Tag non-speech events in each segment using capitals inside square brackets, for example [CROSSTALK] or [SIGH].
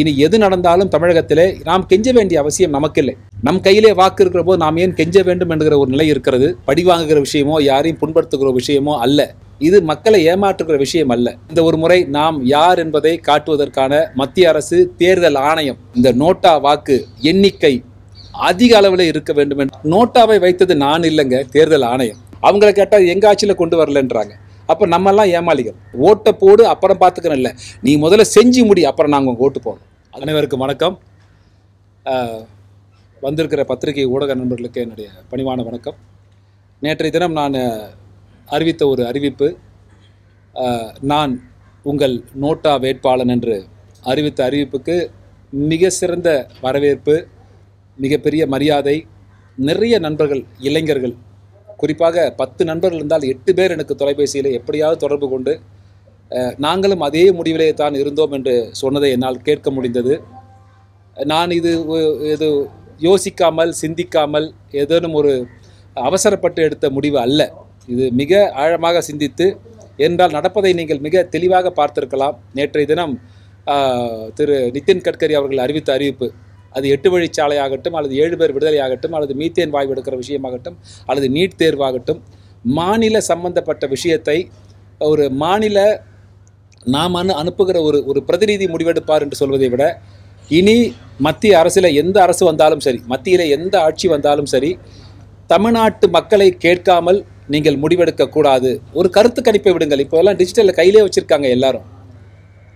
இனி எது நடந்தாலும் தமிழகத்திலே நாம் கெஞ்ச வேண்டிய அவசியம் நமக்கில்லை. நம் கையிலே வாக்கு இருக்கிற போது நாம் ஏன் கெஞ்ச வேண்டும் என்கிற ஒரு நிலை இருக்கிறது. படி வாங்குகிற விஷயமோ யாரையும் புண்படுத்துகிற விஷயமோ அல்ல. இது மக்களை ஏமாற்றுகிற விஷயம் அல்ல. இந்த ஒரு முறை நாம் யார் என்பதை காட்டுவதற்கான மத்திய அரசு தேர்தல் ஆணையம் இந்த நோட்டா வாக்கு எண்ணிக்கை அதிக அளவில் இருக்க வேண்டும் என்று நோட்டாவை வைத்தது நான் இல்லைங்க தேர்தல் ஆணையம். அவங்கள கேட்டால் எங்க ஆட்சியில் கொண்டு வரலன்றாங்க. அப்போ நம்மெல்லாம் ஏமாளிகள். ஓட்டை போடு அப்புறம் பார்த்துக்கணும் இல்லை. நீ முதல்ல செஞ்சு முடி அப்புறம் நாங்கள் ஓட்டு போகணும் அனைவருக்கும் வணக்கம். வந்திருக்கிற பத்திரிகை ஊடக நண்பர்களுக்கு என்னுடைய பணிவான வணக்கம். நேற்றைய தினம் நான் அறிவித்த ஒரு அறிவிப்பு. நான் உங்கள் நோட்டா வேட்பாளன் என்று அறிவித்த அறிவிப்புக்கு மிக சிறந்த வரவேற்பு மிகப்பெரிய மரியாதை நிறைய நண்பர்கள் இளைஞர்கள் குறிப்பாக பத்து நண்பர்கள் இருந்தால் எட்டு பேர் எனக்கு தொலைபேசியில் எப்படியாவது தொடர்பு கொண்டு நாங்களும் அதே முடிவிலே தான் இருந்தோம் என்று சொன்னதை என்னால் கேட்க முடிந்தது. நான் இது இது யோசிக்காமல் சிந்திக்காமல் ஏதேனும் ஒரு அவசரப்பட்டு எடுத்த முடிவு அல்ல. இது மிக ஆழமாக சிந்தித்து என்றால் நடப்பதை நீங்கள் மிக தெளிவாக பார்த்திருக்கலாம். நேற்றைய தினம் திரு நிதின் கட்கரி அவர்கள் அறிவித்த அறிவிப்பு அது எட்டு வழிச்சாலையாகட்டும் அல்லது ஏழு பேர் விடுதலையாகட்டும் அல்லது மீத்தேன் வாயு எடுக்கிற விஷயமாகட்டும் அல்லது நீட் தேர்வாகட்டும் மாநில சம்பந்தப்பட்ட விஷயத்தை ஒரு மாநில நாம் அனுப்புகிற ஒரு ஒரு பிரதிநிதி முடிவெடுப்பார் என்று சொல்வதை விட இனி மத்திய அரசில் எந்த அரசு வந்தாலும் சரி மத்தியில் எந்த ஆட்சி வந்தாலும் சரி தமிழ்நாட்டு மக்களை கேட்காமல் நீங்கள் முடிவெடுக்க கூடாது ஒரு கருத்து கணிப்பை விடுங்கள். இப்போதெல்லாம் டிஜிட்டலில் கையிலே வச்சுருக்காங்க எல்லாரும்.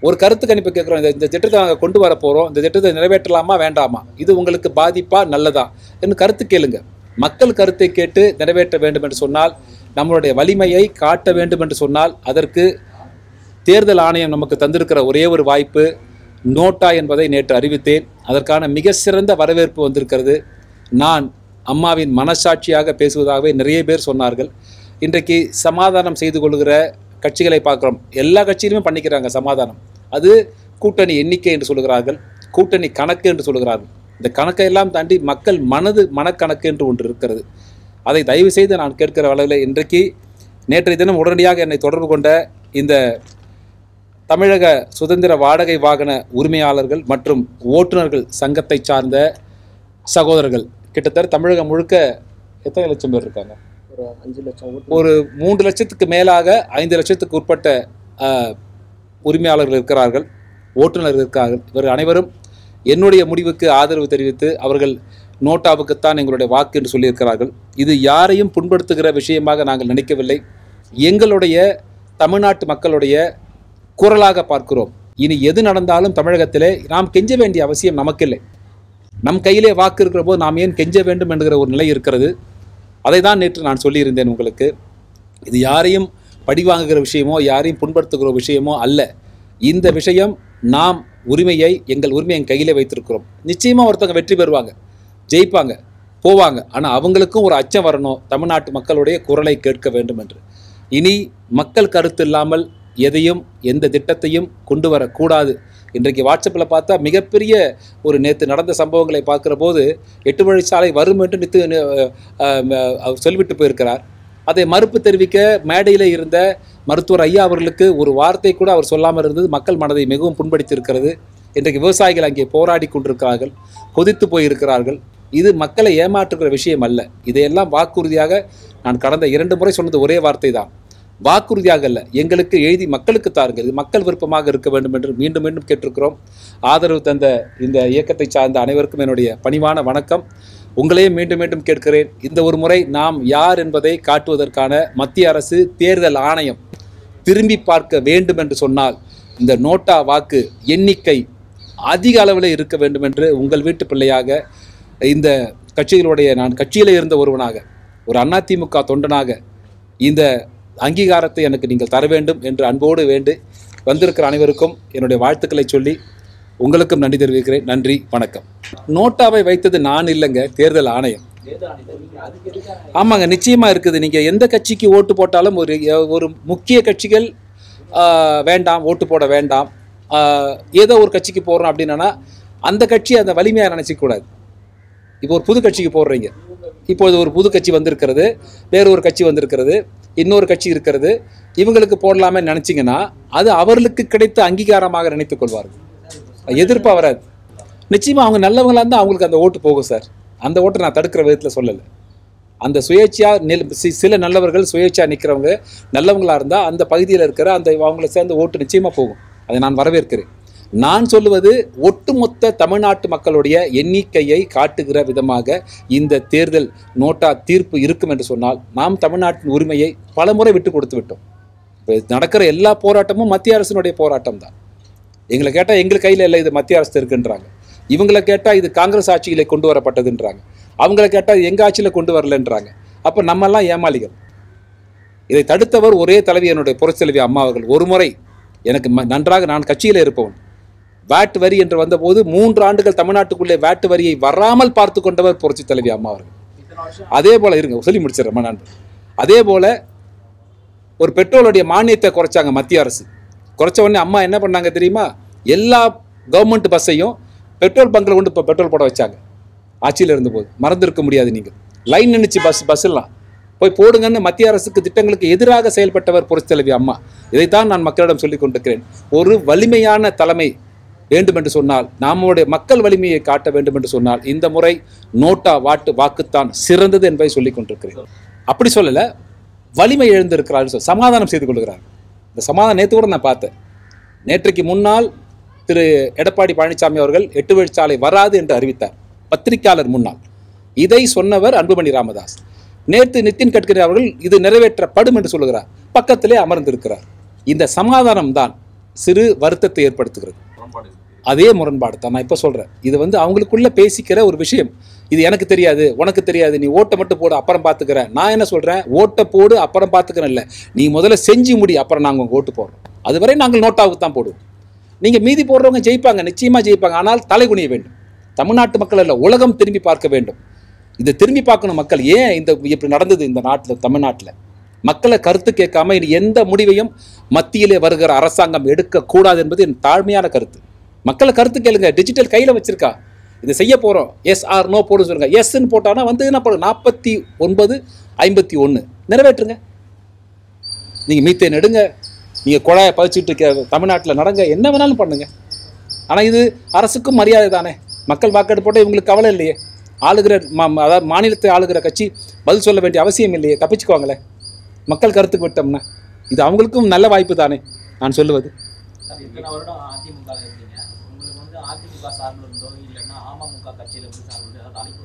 ஒரு கருத்து கணிப்பு கேட்குறோம். இந்த இந்த திட்டத்தை நாங்கள் கொண்டு வர போகிறோம் இந்த திட்டத்தை நிறைவேற்றலாமா வேண்டாமா? இது உங்களுக்கு பாதிப்பா நல்லதா? என்று கருத்து கேளுங்க. மக்கள் கருத்தை கேட்டு நிறைவேற்ற வேண்டும் என்று சொன்னால் நம்மளுடைய வலிமையை காட்ட வேண்டும் என்று சொன்னால் அதற்கு தேர்தல் ஆணையம் நமக்கு தந்திருக்கிற ஒரே ஒரு வாய்ப்பு நோட்டா என்பதை நேற்று அறிவித்தேன். அதற்கான மிக சிறந்த வரவேற்பு வந்திருக்கிறது. நான் அம்மாவின் மனசாட்சியாக பேசுவதாகவே நிறைய பேர் சொன்னார்கள். இன்றைக்கு சமாதானம் செய்து கொள்கிற கட்சிகளை பார்க்குறோம். எல்லா கட்சியிலுமே பண்ணிக்கிறாங்க சமாதானம். அது கூட்டணி எண்ணிக்கை என்று சொல்கிறார்கள் கூட்டணி கணக்கு என்று சொல்கிறார்கள். இந்த கணக்கை எல்லாம் தாண்டி மக்கள் மனது மனக்கணக்கு என்று ஒன்று இருக்கிறது. அதை தயவு செய்து நான் கேட்கிற அளவில் இன்றைக்கு நேற்றைய தினம் உடனடியாக என்னை தொடர்பு கொண்ட இந்த தமிழக சுதந்திர வாடகை வாகன உரிமையாளர்கள் மற்றும் ஓட்டுநர்கள் சங்கத்தை சார்ந்த சகோதரர்கள். கிட்டத்தட்ட தமிழகம் முழுக்க எத்தனை லட்சம் பேர் இருக்காங்க? ஒரு அஞ்சு லட்சம் ஒரு மூன்று லட்சத்துக்கு மேலாக ஐந்து லட்சத்துக்கு உட்பட்ட உரிமையாளர்கள் இருக்கிறார்கள் ஓட்டுநர்கள் இருக்கிறார்கள் இவர் அனைவரும் என்னுடைய முடிவுக்கு ஆதரவு தெரிவித்து அவர்கள் நோட்டாவுக்குத்தான் எங்களுடைய வாக்கு என்று சொல்லியிருக்கிறார்கள். இது யாரையும் புண்படுத்துகிற விஷயமாக நாங்கள் நினைக்கவில்லை. எங்களுடைய தமிழ்நாட்டு மக்களுடைய குரலாக பார்க்கிறோம். இனி எது நடந்தாலும் தமிழகத்திலே நாம் கெஞ்ச வேண்டிய அவசியம் நமக்கில்லை. நம் கையிலே வாக்கு இருக்கிற போது நாம் ஏன் கெஞ்ச வேண்டும் என்கிற ஒரு நிலை இருக்கிறது. அதை தான் நேற்று நான் சொல்லியிருந்தேன் உங்களுக்கு. இது யாரையும் படி வாங்குகிற விஷயமோ யாரையும் புண்படுத்துகிற விஷயமோ அல்ல. இந்த விஷயம் நாம் உரிமையை எங்கள் உரிமையை என் கையிலே வைத்திருக்கிறோம். நிச்சயமாக ஒருத்தவங்க வெற்றி பெறுவாங்க ஜெயிப்பாங்க போவாங்க. ஆனால் அவங்களுக்கும் ஒரு அச்சம் வரணும் தமிழ்நாட்டு மக்களுடைய குரலை கேட்க வேண்டும் என்று. இனி மக்கள் கருத்து இல்லாமல் எதையும் எந்த திட்டத்தையும் கொண்டு வரக்கூடாது. இன்றைக்கு வாட்ஸ்அப்பில் பார்த்தா மிகப்பெரிய ஒரு நேற்று நடந்த சம்பவங்களை பார்க்குற போது எட்டு வழிச்சாலை வரும் என்று நித்து சொல்லிவிட்டு போயிருக்கிறார். அதை மறுப்பு தெரிவிக்க மேடையில் இருந்த மருத்துவர் ஐயா அவர்களுக்கு ஒரு வார்த்தை கூட அவர் சொல்லாமல் இருந்தது. மக்கள் மனதை மிகவும் புண்படுத்தியிருக்கிறது. இன்றைக்கு விவசாயிகள் அங்கே போராடி கொண்டிருக்கிறார்கள் கொதித்து போயிருக்கிறார்கள். இது மக்களை ஏமாற்றுகிற விஷயம் அல்ல. இதையெல்லாம் வாக்குறுதியாக நான் கடந்த இரண்டு முறை சொன்னது ஒரே வார்த்தை தான் வாக்குறுதியாக அல்ல. எங்களுக்கு எழுதி மக்களுக்கு தாருங்கள். இது மக்கள் விருப்பமாக இருக்க வேண்டும் என்று மீண்டும் மீண்டும் கேட்டிருக்கிறோம். ஆதரவு தந்த இந்த இயக்கத்தை சார்ந்த அனைவருக்கும் என்னுடைய பணிவான வணக்கம். உங்களையும் மீண்டும் மீண்டும் கேட்கிறேன். இந்த ஒரு முறை நாம் யார் என்பதை காட்டுவதற்கான மத்திய அரசு தேர்தல் ஆணையம் திரும்பி பார்க்க வேண்டும் என்று சொன்னால் இந்த நோட்டா வாக்கு எண்ணிக்கை அதிக அளவில் இருக்க வேண்டும் என்று உங்கள் வீட்டு பிள்ளையாக இந்த கட்சிகளுடைய நான் கட்சியில் இருந்த ஒருவனாக ஒரு அதிமுக தொண்டனாக இந்த அங்கீகாரத்தை எனக்கு நீங்கள் தர வேண்டும் என்று அன்போடு வேண்டு வந்திருக்கிற அனைவருக்கும் என்னுடைய வாழ்த்துக்களை சொல்லி உங்களுக்கும் நன்றி தெரிவிக்கிறேன். நன்றி வணக்கம். நோட்டாவை வைத்தது நான் இல்லைங்க தேர்தல் ஆணையம். ஆமாங்க நிச்சயமா இருக்குது. நீங்க எந்த கட்சிக்கு ஓட்டு போட்டாலும் ஒரு ஒரு முக்கிய கட்சிகள் வேண்டாம் ஓட்டு போட வேண்டாம். ஏதோ ஒரு கட்சிக்கு போடுறோம் அப்படின்னா அந்த கட்சி அந்த வலிமையாக நினைச்சிக்க கூடாது. இப்போ ஒரு புது கட்சிக்கு போடுறீங்க இப்போது ஒரு புது கட்சி வந்திருக்கிறது வேறு ஒரு கட்சி வந்திருக்கிறது. இன்னொரு கட்சி இருக்கிறது இவங்களுக்கு போடலாமே நினைச்சீங்கன்னா அது அவர்களுக்கு கிடைத்த அங்கீகாரமாக நினைத்துக் கொள்வார்கள். எதிர்ப்பா வராது நிச்சயமா அவங்க நல்லவங்களா இருந்தால் அவங்களுக்கு அந்த ஓட்டு போகும் சார். அந்த ஓட்டை நான் தடுக்கிற விதத்தில் சொல்லலை. அந்த சுயேட்சையா நில் சி- சில நல்லவர்கள் சுயேட்சையா நிற்கிறவங்க நல்லவங்களா இருந்தால் அந்த பகுதியில் இருக்கிற அந்த அவங்கள சேர்ந்த ஓட்டு நிச்சயமா போகும். அதை நான் வரவேற்கிறேன். நான் சொல்லுவது ஒட்டுமொத்த தமிழ்நாட்டு மக்களுடைய எண்ணிக்கையை காட்டுகிற விதமாக இந்த தேர்தல் நோட்டா தீர்ப்பு இருக்கும் என்று சொன்னால் நாம் தமிழ்நாட்டின் உரிமையை பலமுறை விட்டு கொடுத்து விட்டோம். இப்போ நடக்கிற எல்லா போராட்டமும் மத்திய அரசினுடைய போராட்டம் தான். எங்களை கேட்டால் எங்கள் கையில் இல்லை இது மத்திய அரசு இருக்குன்றாங்க. இவங்களை கேட்டால் இது காங்கிரஸ் ஆட்சியில் கொண்டு வரப்பட்டதுன்றாங்க. அவங்கள கேட்டால் எங்கள் ஆட்சியில் கொண்டு வரலன்றாங்க. அப்போ நம்மெல்லாம் ஏமாளிகள். இதை தடுத்தவர் ஒரே தலைவி என்னுடைய புரட்சித்தலைவி அம்மா அவர்கள். ஒரு முறை எனக்கு நன்றாக நான் கட்சியில் இருப்பவன். வேட் வரி என்று வந்தபோது மூன்று ஆண்டுகள் தமிழ்நாட்டுக்குள்ளே வேட் வரியை வராமல் பார்த்து கொண்டவர் புரட்சி தலைவி அம்மா அவர்கள். அதே போல இருங்க சொல்லி முடிச்சிடறேன் நான். அதே போல ஒரு பெட்ரோலுடைய மானியத்தை குறைச்சாங்க மத்திய அரசு. குறைச்ச உடனே அம்மா என்ன பண்ணாங்க தெரியுமா? எல்லா கவர்மெண்ட் பஸ்ஸையும் பெட்ரோல் பங்கில் கொண்டு இப்போ பெட்ரோல் போட வச்சாங்க. ஆட்சியில் இருந்தபோது. மறந்துருக்க முடியாது நீங்கள். லைன் நின்றுச்சு பஸ் பஸ்ஸெல்லாம் போய் போடுங்கன்னு மத்திய அரசுக்கு திட்டங்களுக்கு எதிராக செயல்பட்டவர் புரட்சி தலைவி அம்மா. இதைத்தான் நான் மக்களிடம் சொல்லிக் கொண்டிருக்கிறேன். ஒரு வலிமையான தலைமை வேண்டும் என்று சொன்னால் நம்முடைய மக்கள் வலிமையை காட்ட வேண்டும் என்று சொன்னால் இந்த முறை நோட்டா வாட்டு வாக்குத்தான் சிறந்தது என்பதை சொல்லிக் கொண்டிருக்கிறேன். அப்படி சொல்லலை வலிமை எழுந்திருக்கிறார் சொல் சமாதானம் செய்து கொள்கிறார் இந்த சமாதானம் நேற்று கூட நான் பார்த்தேன். நேற்றைக்கு முன்னால் திரு எடப்பாடி பழனிசாமி அவர்கள் எட்டு வழிச்சாலை வராது என்று அறிவித்தார் பத்திரிகையாளர் முன்னால். இதை சொன்னவர் அன்புமணி ராமதாஸ். நேற்று நிதின் கட்கரி அவர்கள் இது நிறைவேற்றப்படும் என்று சொல்லுகிறார் பக்கத்திலே அமர்ந்திருக்கிறார். இந்த சமாதானம் தான் சிறு வருத்தத்தை ஏற்படுத்துகிறது. அதே முரண்பாடு தான் நான் இப்போ சொல்கிறேன் இது வந்து அவங்களுக்குள்ள பேசிக்கிற ஒரு விஷயம். இது எனக்கு தெரியாது உனக்கு தெரியாது நீ ஓட்டை மட்டும் போடு அப்புறம் பார்த்துக்கிறேன் நான் என்ன சொல்கிறேன் ஓட்டை போடு அப்புறம் பார்த்துக்கிறேன் இல்லை. நீ முதல்ல செஞ்சு முடி அப்புறம் நாங்கள் உங்கள் ஓட்டு போடுறோம். அதுவரை நாங்கள் நோட்டாவுக்கு தான் போடுவோம். நீங்கள் மீதி போடுறவங்க ஜெயிப்பாங்க நிச்சயமாக ஜெயிப்பாங்க. ஆனால் தலைகுனிய வேண்டும். தமிழ்நாட்டு மக்கள் இல்லை உலகம் திரும்பி பார்க்க வேண்டும். இதை திரும்பி பார்க்கணும் மக்கள். ஏன் இந்த இப்படி நடந்தது இந்த நாட்டில் தமிழ்நாட்டில்? மக்களை கருத்து கேட்காம இனி எந்த முடிவையும் மத்தியிலே வருகிற அரசாங்கம் எடுக்கக்கூடாது என்பது என் தாழ்மையான கருத்து. மக்களை கருத்து கேளுங்க. டிஜிட்டல் கையில் வச்சிருக்கா. இது செய்ய போகிறோம் எஸ் ஆர் நோ போடுன்னு சொல்லுங்க. எஸ்ன்னு போட்டானா வந்து என்ன போடும் நாற்பத்தி ஒன்பது ஐம்பத்தி ஒன்று நிறைவேற்றுங்க. நீங்கள் மீத்தே நெடுங்க நீங்கள் குழாயை பதிச்சுட்டு இருக்க தமிழ்நாட்டில் நடங்க. என்ன வேணாலும் பண்ணுங்க. ஆனால் இது அரசுக்கும் மரியாதை தானே. மக்கள் வாக்கெடுப்பு போட்டால் இவங்களுக்கு கவலை இல்லையே. ஆளுகிற மா- மா- அதாவது மாநிலத்தை ஆளுகிற கட்சி பதில் சொல்ல வேண்டிய அவசியம் இல்லையே. தப்பிச்சுக்குவாங்களே. மக்கள் கருத்துக்கு விட்டோம்னா. இது அவங்களுக்கும் நல்ல வாய்ப்பு தானே. நான் சொல்லுவது சார் இத்தனை வருடம் அதிமுக ல இருக்கீங்க உங்களுக்கு வந்து சார்பில் இருந்தோ இல்லைன்னா அமமுக சார்பில் ஏதாவது அழைப்பு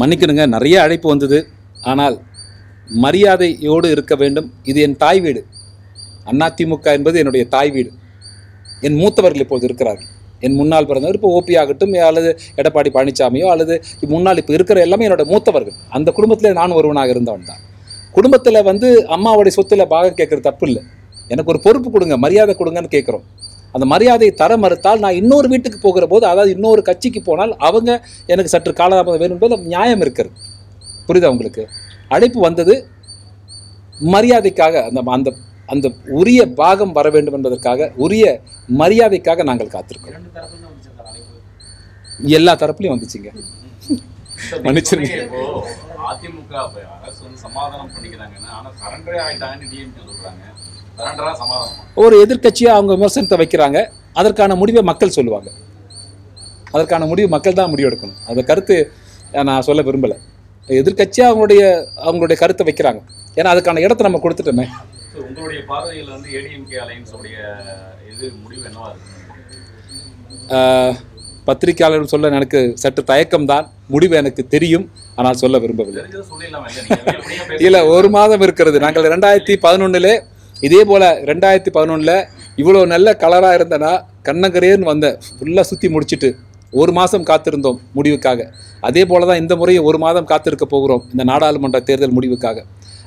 மன்னிக்கணுங்க நிறைய அழைப்பு வந்தது. ஆனால் மரியாதையோடு இருக்க வேண்டும். இது என் தாய் வீடு. அதிமுக என்பது என்னுடைய தாய் வீடு. என் மூத்தவர்கள் இப்போது இருக்கிறார்கள். என் முன்னாள் பிறந்தவர் இப்போ ஓபி ஆகட்டும் அல்லது எடப்பாடி பழனிசாமியோ அல்லது முன்னாள் இப்போ இருக்கிற எல்லாமே என்னோட மூத்தவர்கள். அந்த குடும்பத்தில் நான் ஒருவனாக இருந்தவன் தான். குடும்பத்தில் வந்து அம்மாவுடைய சொத்துல பாகம் கேட்குறது தப்பு இல்லை. எனக்கு ஒரு பொறுப்பு கொடுங்க மரியாதை கொடுங்கன்னு கேட்குறோம். அந்த மரியாதையை தர மறுத்தால் நான் இன்னொரு வீட்டுக்கு போகிற போது அதாவது இன்னொரு கட்சிக்கு போனால் அவங்க எனக்கு சற்று காலதாமதம் வேணும் என்பது நியாயம் இருக்கிறது. புரியுதா உங்களுக்கு? அழைப்பு வந்தது மரியாதைக்காக அந்த அந்த அந்த உரிய பாகம் வர வேண்டும் என்பதற்காக உரிய மரியாதைக்காக நாங்கள் காத்திருக்கோம் எல்லா தரப்புலையும் வந்துச்சுங்க. மன்னிச்சிருங்க. அதிமுக அப்ப அரசு வந்து சமாதானம் பண்ணிக்கிறாங்கன்னா ஆனா சரண்டரே ஆயிட்டாங்கன்னு டிஎம்கே சொல்றாங்க. ஒரு எதிர்க்கட்சியாக அவங்க விமர்சனத்தை வைக்கிறாங்க. அதற்கான முடிவை மக்கள் சொல்லுவாங்க. அதற்கான முடிவு மக்கள் தான் முடிவெடுக்கணும். அந்த கருத்து நான் சொல்ல விரும்பலை. எதிர்க்கட்சியாக அவங்களுடைய அவங்களுடைய கருத்தை வைக்கிறாங்க. ஏன்னா அதுக்கான இடத்த நம்ம கொடுத்துட்டோமே. உங்களுடைய பார்வையில் வந்து ஏடிஎம்கே அலைன்ஸ் உடைய இது முடிவு என்னவா இருக்கு? ஆஹ், பத்திரிக்கையாளர் சொல்ல எனக்கு சற்று தயக்கம்தான். முடிவு எனக்கு தெரியும். ஆனால் சொல்ல விரும்பவில்லை. இல்ல ஒரு மாதம் இருக்கிறது. நாங்கள் ரெண்டாயிரத்தி பதினொன்னுல இதே போல ரெண்டாயிரத்தி பதினொன்னுல இவ்வளவு நல்ல கலரா இருந்தனா கண்ணங்கரேன்னு வந்த ஃபுல்லா சுத்தி முடிச்சிட்டு ஒரு மாசம் காத்திருந்தோம் முடிவுக்காக. அதே போல தான் இந்த முறையும் ஒரு மாதம் காத்திருக்க போகிறோம் இந்த நாடாளுமன்ற தேர்தல் முடிவுக்காக.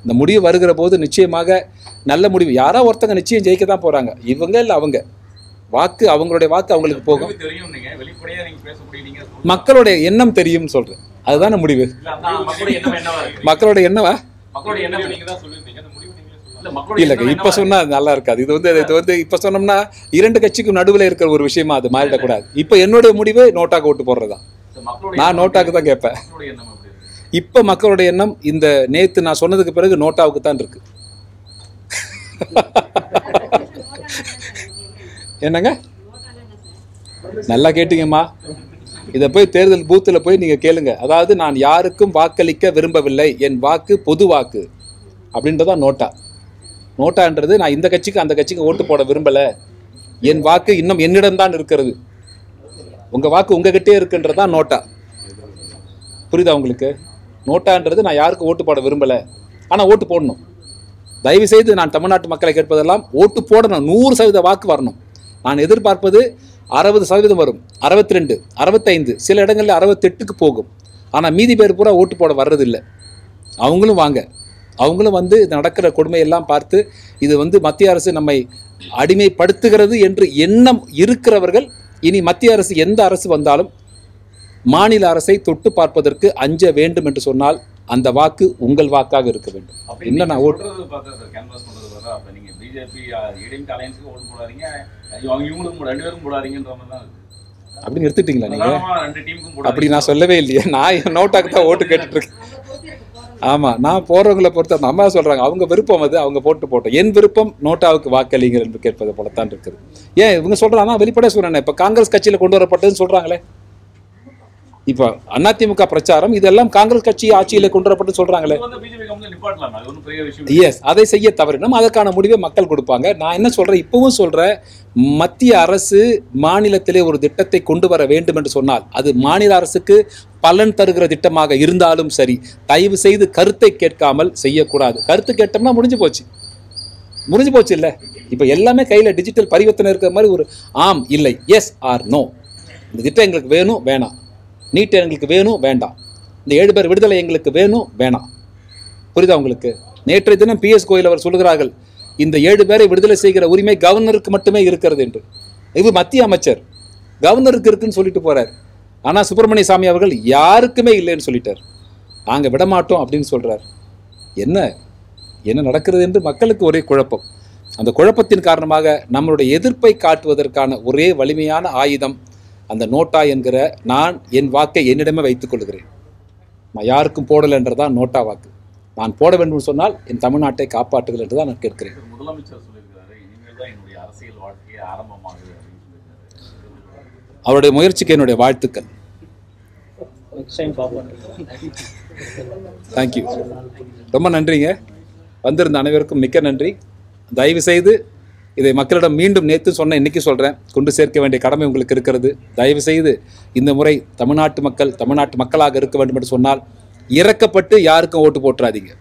இந்த முடிவு வருகிற போது நிச்சயமாக நல்ல முடிவு. யாரோ ஒருத்தங்க நிச்சயம் ஜெயிக்க தான் போறாங்க. இவங்க இல்லை அவங்க. வாக்கு அவங்களுடைய வாக்கு அவங்களுக்கு போகும். மக்களுடைய எண்ணம் தெரியும் சொல்றேன். அதுதானே முடிவு. மக்களுடைய எண்ணவா மக்களுடைய எண்ணம்? இல்லைங்க இப்ப என்னவா சொன்னா அது நல்லா இருக்காது. இது வந்து இது வந்து இப்ப சொன்னோம்னா இரண்டு கட்சிக்கும் நடுவுல இருக்கிற ஒரு விஷயமா அது மாறிடக்கூடாது. இப்ப என்னுடைய முடிவு நோட்டாக்கு ஓட்டு போடுறதா? மக்களுடைய நான் நோட்டாக்கு தான் கேட்பேன். இப்ப மக்களுடைய எண்ணம் இந்த நேத்து நான் சொன்னதுக்கு பிறகு நோட்டாவுக்கு தான் இருக்கு. [LAUGHS] என்னங்க? நல்லா கேட்டீங்கம்மா. இதை போய் தேர்தல் பூத்தில் போய் நீங்கள் கேளுங்க. அதாவது நான் யாருக்கும் வாக்களிக்க விரும்பவில்லை. என் வாக்கு பொது வாக்கு. அப்படின்றதான் நோட்டா. நோட்டான்றது நான் இந்த கட்சிக்கு அந்த கட்சிக்கு ஓட்டு போட விரும்பலை. என் வாக்கு இன்னும் என்னிடம்தான் இருக்கிறது. உங்கள் வாக்கு உங்ககிட்டே இருக்குன்றதான் நோட்டா? புரியுதா உங்களுக்கு? நோட்டான்றது நான் யாருக்கும் ஓட்டு போட விரும்பலை. ஆனால் ஓட்டு போடணும். தயவு செய்து நான் தமிழ்நாட்டு மக்களை கேட்பதெல்லாம் ஓட்டு போடணும். நூறு சதவீத வாக்கு வரணும். நான் எதிர்பார்ப்பது அறுபது சதவீதம் வரும். அறுபத்தி ரெண்டு அறுபத்தைந்து சில இடங்களில் அறுபத்தெட்டுக்கு போகும். ஆனால் மீதி பேர் பூரா ஓட்டு போட வர்றதில்லை. அவங்களும் வாங்க. அவங்களும் வந்து நடக்கிற கொடுமையெல்லாம் பார்த்து இது வந்து மத்திய அரசு நம்மை அடிமைப்படுத்துகிறது என்று எண்ணம் இருக்கிறவர்கள் இனி மத்திய அரசு எந்த அரசு வந்தாலும் மாநில அரசை தொட்டு பார்ப்பதற்கு அஞ்ச வேண்டும் என்று சொன்னால் அந்த வாக்கு உங்கள் வாக்காக இருக்க வேண்டும். என்ன நான் ஓட்டு நீங்க அப்படின்னு எடுத்துட்டீங்களா நீங்க? அப்படி நான் சொல்லவே இல்லையே. நான் நோட்டாக்கு தான் ஓட்டு கேட்டுட்டு இருக்கேன். ஆமா நான் போறவங்களை பொறுத்த அந்த அம்மா சொல்றாங்க அவங்க விருப்பம் அது அவங்க போட்டு போட்டோம். என் விருப்பம் நோட்டாவுக்கு வாக்களிங்கள் என்று கேட்பது போலத்தான் இருக்குது. ஏன் இவங்க சொல்றாங்க? வெளிப்படையா சொல்றேன் இப்ப காங்கிரஸ் கட்சியில கொண்டு வரப்பட்டதுன்னு சொல்றாங்களே. இப்போ அதிமுக பிரச்சாரம் இதெல்லாம் காங்கிரஸ் கட்சி ஆட்சியில கொண்டு வரப்பட்டு சொல்றாங்களே. விஷயம் எஸ் அதை செய்ய தவறினும். அதற்கான முடிவை மக்கள் கொடுப்பாங்க. நான் என்ன சொல்றேன்? இப்பவும் சொல்றேன். மத்திய அரசு மாநிலத்திலே ஒரு திட்டத்தை கொண்டு வர வேண்டும் என்று சொன்னால் அது மாநில அரசுக்கு பலன் தருகிற திட்டமாக இருந்தாலும் சரி தயவு செய்து கருத்தை கேட்காமல் செய்யக்கூடாது. கருத்து கேட்டோம்னா முடிஞ்சு போச்சு. முடிஞ்சு போச்சு இல்லை? இப்போ எல்லாமே கையில் டிஜிட்டல் பரிவர்த்தனை இருக்கிற மாதிரி ஒரு ஆம் இல்லை எஸ் ஆர் நோ இந்த திட்டம் எங்களுக்கு வேணும் வேணாம். நீட் எங்களுக்கு வேணும் வேண்டாம். இந்த ஏழு பேர் விடுதலை எங்களுக்கு வேணும் வேணாம். புரியுதா உங்களுக்கு? நேற்றைய தினம் பிஎஸ் கோயில் அவர் சொல்கிறார்கள் இந்த ஏழு பேரை விடுதலை செய்கிற உரிமை கவர்னருக்கு மட்டுமே இருக்கிறது என்று. இது மத்திய அமைச்சர். கவர்னருக்கு இருக்குன்னு சொல்லிட்டு போறார். ஆனால் சுப்பிரமணிய சாமி அவர்கள் யாருக்குமே இல்லைன்னு சொல்லிட்டார். நாங்கள் விடமாட்டோம் அப்படின்னு சொல்கிறார் என்ன? என்ன நடக்கிறது என்று மக்களுக்கு ஒரே குழப்பம். அந்த குழப்பத்தின் காரணமாக நம்மளுடைய எதிர்ப்பை காட்டுவதற்கான ஒரே வலிமையான ஆயுதம் அந்த நோட்டா என்கிற நான் என் வாக்கை என்னிடமே வைத்துக் கொள்கிறேன். நான் யாருக்கும் போடலைன்றதான் நோட்டா வாக்கு. நான் போட வேண்டும் சொன்னால் என் தமிழ்நாட்டை காப்பாற்றுகள் என்று தான் நான் கேட்கிறேன். அவருடைய முயற்சிக்கு என்னுடைய வாழ்த்துக்கள். தேங்க்யூ ரொம்ப நன்றிங்க. வந்திருந்த அனைவருக்கும் மிக்க நன்றி. தயவு செய்து இதை மக்களிடம் மீண்டும் நேற்று சொன்ன இன்னைக்கு சொல்கிறேன் கொண்டு சேர்க்க வேண்டிய கடமை உங்களுக்கு இருக்கிறது. தயவு செய்து இந்த முறை தமிழ்நாட்டு மக்கள் தமிழ்நாட்டு மக்களாக இருக்க வேண்டும் என்று சொன்னால் இறக்கப்பட்டு யாருக்கும் ஓட்டு போட்டுறாதீங்க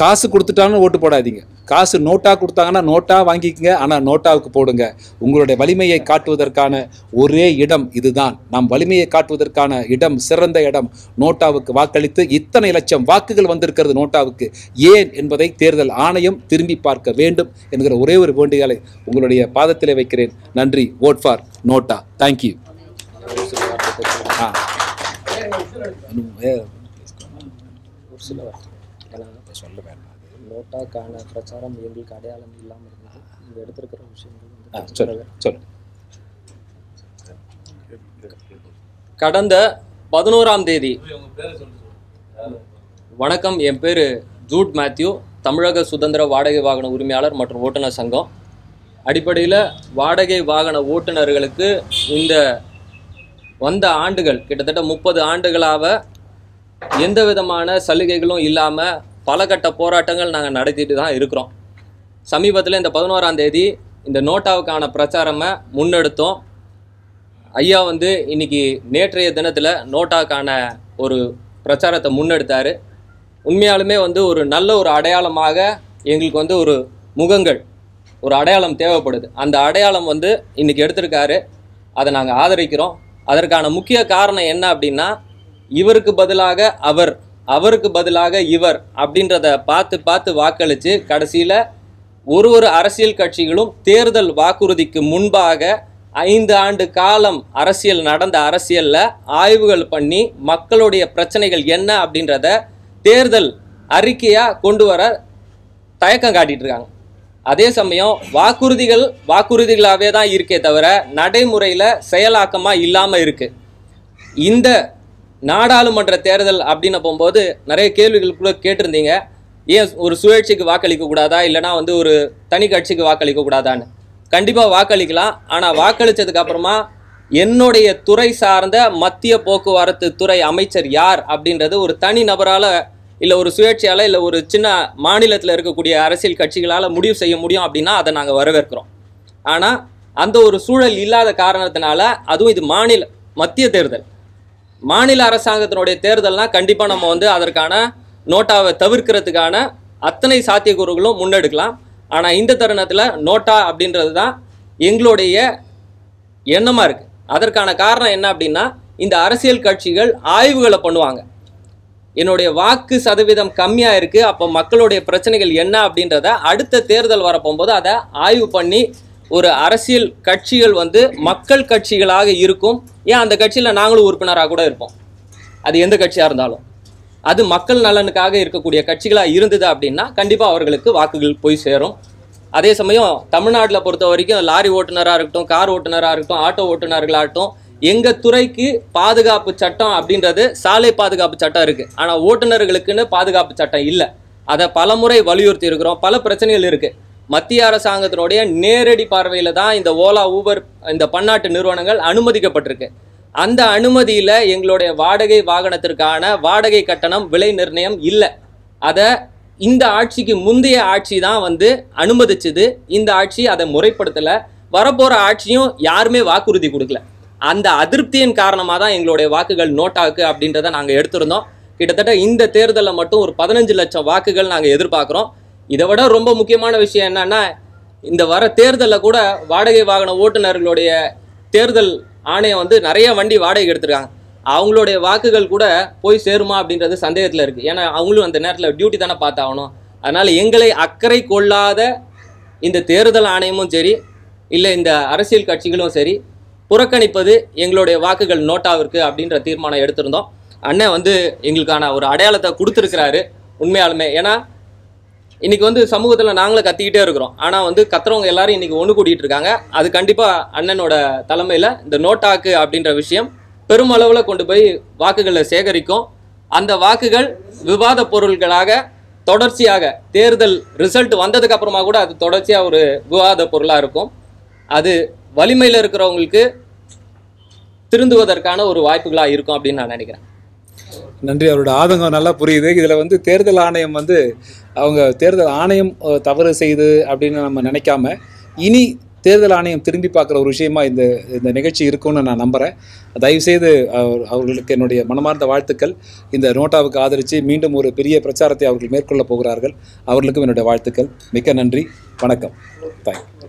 காசு கொடுத்துட்டாலும் ஓட்டு போடாதீங்க. காசு நோட்டாக கொடுத்தாங்கன்னா நோட்டாக வாங்கிக்கங்க ஆனால் நோட்டாவுக்கு போடுங்க. உங்களுடைய வலிமையை காட்டுவதற்கான ஒரே இடம் இதுதான். நாம் வலிமையை காட்டுவதற்கான இடம் சிறந்த இடம் நோட்டாவுக்கு வாக்களித்து இத்தனை லட்சம் வாக்குகள் வந்திருக்கிறது நோட்டாவுக்கு. ஏன் என்பதை தேர்தல் ஆணையம் திரும்பி பார்க்க வேண்டும் என்கிற ஒரே ஒரு வேண்டுகோளை உங்களுடைய பாதத்திலே வைக்கிறேன். நன்றி. Vote for NOTA. Thank you ஆ. ஒரு சில வார்த்தை நோட்டாக்கான பிரச்சாரம் எங்களுக்கு அடையாளம் இல்லாமல் இருந்தது. இங்கே எடுத்திருக்கிற விஷயங்கள் சொல்லு சொல்லு. கடந்த பதினோராம் தேதி. வணக்கம் என் பேர் ஜூட் மேத்யூ தமிழக சுதந்திர வாடகை வாகன உரிமையாளர் மற்றும் ஓட்டுநர் சங்கம். அடிப்படையில் வாடகை வாகன ஓட்டுநர்களுக்கு இந்த வந்த ஆண்டுகள் கிட்டத்தட்ட முப்பது ஆண்டுகளாக எந்த விதமான சலுகைகளும் இல்லாமல் பல கட்ட போராட்டங்கள் நாங்கள் நடத்திட்டு தான் இருக்கிறோம். சமீபத்தில் இந்த பதினோராம் தேதி இந்த நோட்டாவுக்கான பிரச்சாரமை முன்னெடுத்தோம். ஐயா வந்து இன்னைக்கு நேற்றைய தினத்தில் நோட்டாக்கான ஒரு பிரச்சாரத்தை முன்னெடுத்தார். உண்மையாலுமே வந்து ஒரு நல்ல ஒரு அடையாளமாக எங்களுக்கு வந்து ஒரு முகங்கள் ஒரு அடையாளம் தேவைப்படுது. அந்த அடையாளம் வந்து இன்றைக்கி எடுத்திருக்காரு. அதை நாங்கள் ஆதரிக்கிறோம். அதற்கான முக்கிய காரணம் என்ன அப்படின்னா இவருக்கு பதிலாக அவர் அவருக்கு பதிலாக இவர் அப்படின்றத பார்த்து பார்த்து வாக்களித்து கடைசியில் ஒரு ஒரு அரசியல் கட்சிகளும் தேர்தல் வாக்குறுதிக்கு முன்பாக ஐந்து ஆண்டு காலம் அரசியல் நடந்த அரசியலில் ஆய்வுகள் பண்ணி மக்களுடைய பிரச்சனைகள் என்ன அப்படின்றத தேர்தல் அறிக்கையாக கொண்டு வர தயக்கம் காட்டிட்டு இருக்காங்க. அதே சமயம் வாக்குறுதிகள் வாக்குறுதிகளாகவே தான் இருக்கே தவிர நடைமுறையில் செயலாக்கமாக இல்லாமல் இருக்குது இந்த நாடாளுமன்ற தேர்தல் அப்படின்னு போகும்போது நிறைய கேள்விகள் கூட கேட்டிருந்தீங்க. ஏன் ஒரு சுயேட்சைக்கு வாக்களிக்க கூடாதா? இல்லைனா வந்து ஒரு தனி கட்சிக்கு வாக்களிக்க கூடாதான்னு. கண்டிப்பாக வாக்களிக்கலாம். ஆனால் வாக்களித்ததுக்கு அப்புறமா என்னுடைய துறை சார்ந்த மத்திய போக்குவரத்து துறை அமைச்சர் யார் அப்படின்றது ஒரு தனி நபரால் இல்லை ஒரு சுயேட்சையால் இல்லை ஒரு சின்ன மாநிலத்தில் இருக்கக்கூடிய அரசியல் கட்சிகளால் முடிவு செய்ய முடியும் அப்படின்னா அதை நாங்கள் வரவேற்கிறோம். ஆனால் அந்த ஒரு சூழல் இல்லாத காரணத்தினால அதுவும் இது மாநில மத்திய தேர்தல். மாநில அரசாங்கத்தினுடைய தேர்தல்னா கண்டிப்பாக நம்ம வந்து அதற்கான நோட்டாவை தவிர்க்கிறதுக்கான அத்தனை சாத்தியக்கூறுகளும் முன்னெடுக்கலாம். ஆனால் இந்த தருணத்தில் நோட்டா அப்படின்றது தான் எங்களுடைய எண்ணமாக இருக்குது அதற்கான காரணம் என்ன அப்படின்னா இந்த அரசியல் கட்சிகள் ஆய்வுகளை பண்ணுவாங்க. என்னுடைய வாக்கு சதவீதம் கம்மியாக இருக்குது அப்போ மக்களுடைய பிரச்சனைகள் என்ன அப்படின்றத அடுத்த தேர்தல் வரப்போகும்போது அதை ஆய்வு பண்ணி ஒரு அரசியல் கட்சிகள் வந்து மக்கள் கட்சிகளாக இருக்கும். ஏன் அந்த கட்சியில் நாங்களும் உறுப்பினராக கூட இருப்போம். அது எந்த கட்சியாக இருந்தாலும். அது மக்கள் நலனுக்காக இருக்கக்கூடிய கட்சிகளாக இருந்தது அப்படின்னா கண்டிப்பாக அவர்களுக்கு வாக்குகள் போய் சேரும். அதே சமயம் தமிழ்நாட்டில் பொறுத்த வரைக்கும் லாரி ஓட்டுநராக இருக்கட்டும் கார் ஓட்டுநராக இருக்கட்டும் ஆட்டோ ஓட்டுநர்களாகட்டும் எங்கள் துறைக்கு பாதுகாப்பு சட்டம் அப்படின்றது சாலை பாதுகாப்பு சட்டம் இருக்குது ஆனால் ஓட்டுநர்களுக்குன்னு பாதுகாப்பு சட்டம் இல்லை. அதை பலமுறை வலியுறுத்தி இருக்கிறோம் பல பிரச்சனைகள் இருக்குது மத்திய அரசாங்கத்தினுடைய நேரடி பார்வையில் தான் இந்த ஓலா ஊபர் இந்த பன்னாட்டு நிறுவனங்கள் அனுமதிக்கப்பட்டிருக்கு. அந்த அனுமதியில் எங்களுடைய வாடகை வாகனத்திற்கான வாடகை கட்டணம் விலை நிர்ணயம் இல்லை. அதை இந்த ஆட்சிக்கு முந்தைய ஆட்சி தான் வந்து அனுமதிச்சது. இந்த ஆட்சி அதை முறைப்படுத்தலை. வரப்போகிற ஆட்சியும் யாருமே வாக்குறுதி கொடுக்கல. அந்த அதிருப்தியின் காரணமாக தான் எங்களுடைய வாக்குகள் நோட்டாக்கு அப்படின்றத நாங்கள் எடுத்திருந்தோம். கிட்டத்தட்ட இந்த தேர்தலில் மட்டும் ஒரு பதினஞ்சு லட்சம் வாக்குகள் நாங்கள் எதிர்பார்க்குறோம். இதை விட ரொம்ப முக்கியமான விஷயம் என்னன்னா இந்த வர தேர்தலில் கூட வாடகை வாகன ஓட்டுநர்களுடைய தேர்தல் ஆணையம் வந்து நிறைய வண்டி வாடகை எடுத்திருக்காங்க. அவங்களுடைய வாக்குகள் கூட போய் சேருமா அப்படின்றது சந்தேகத்தில் இருக்குது ஏன்னா அவங்களும் அந்த நேரத்தில் டியூட்டி தானே பார்த்தாகணும். அதனால் எங்களை அக்கறை கொள்ளாத இந்த தேர்தல் ஆணையமும் சரி இல்லை இந்த அரசியல் கட்சிகளும் சரி புறக்கணிப்பது எங்களுடைய வாக்குகள் நோட்டாவிற்கு அப்படின்ற தீர்மானம் எடுத்திருந்தோம். அண்ணன் வந்து எங்களுக்கான ஒரு அடையாளத்தை கொடுத்துருக்கிறாரு உண்மையாலுமே. ஏன்னா இன்னைக்கு வந்து சமூகத்தில் நாங்களும் கத்திக்கிட்டே இருக்கிறோம். ஆனால் வந்து கத்துறவங்க எல்லாரும் இன்னைக்கு ஒன்று கூட்டிகிட்டு இருக்காங்க. அது கண்டிப்பாக அண்ணனோட தலைமையில் இந்த நோட்டாக்கு அப்படின்ற விஷயம் பெருமளவில் கொண்டு போய் வாக்குகளை சேகரிக்கும். அந்த வாக்குகள் விவாத பொருள்களாக தொடர்ச்சியாக தேர்தல் ரிசல்ட் வந்ததுக்கு அப்புறமா கூட அது தொடர்ச்சியாக ஒரு விவாத பொருளாக இருக்கும். அது வலிமையில் இருக்கிறவங்களுக்கு திருந்துவதற்கான ஒரு வாய்ப்புகளாக இருக்கும் அப்படின்னு நான் நினைக்கிறேன். நன்றி அவரோட ஆதங்கம் நல்லா புரியுது. இதில் வந்து தேர்தல் ஆணையம் வந்து அவங்க தேர்தல் ஆணையம் தவறு செய்து அப்படின்னு நம்ம நினைக்காம இனி தேர்தல் ஆணையம் திரும்பி பார்க்குற ஒரு விஷயமா இந்த இந்த நிகழ்ச்சி இருக்கும்னு நான் நம்புகிறேன் தயவுசெய்து அவர் அவர்களுக்கு என்னுடைய மனமார்ந்த வாழ்த்துக்கள். இந்த நோட்டாவுக்கு ஆதரித்து மீண்டும் ஒரு பெரிய பிரச்சாரத்தை அவர்கள் மேற்கொள்ள போகிறார்கள். அவர்களுக்கும் என்னுடைய வாழ்த்துக்கள். மிக்க நன்றி. வணக்கம். தேங்க்யூ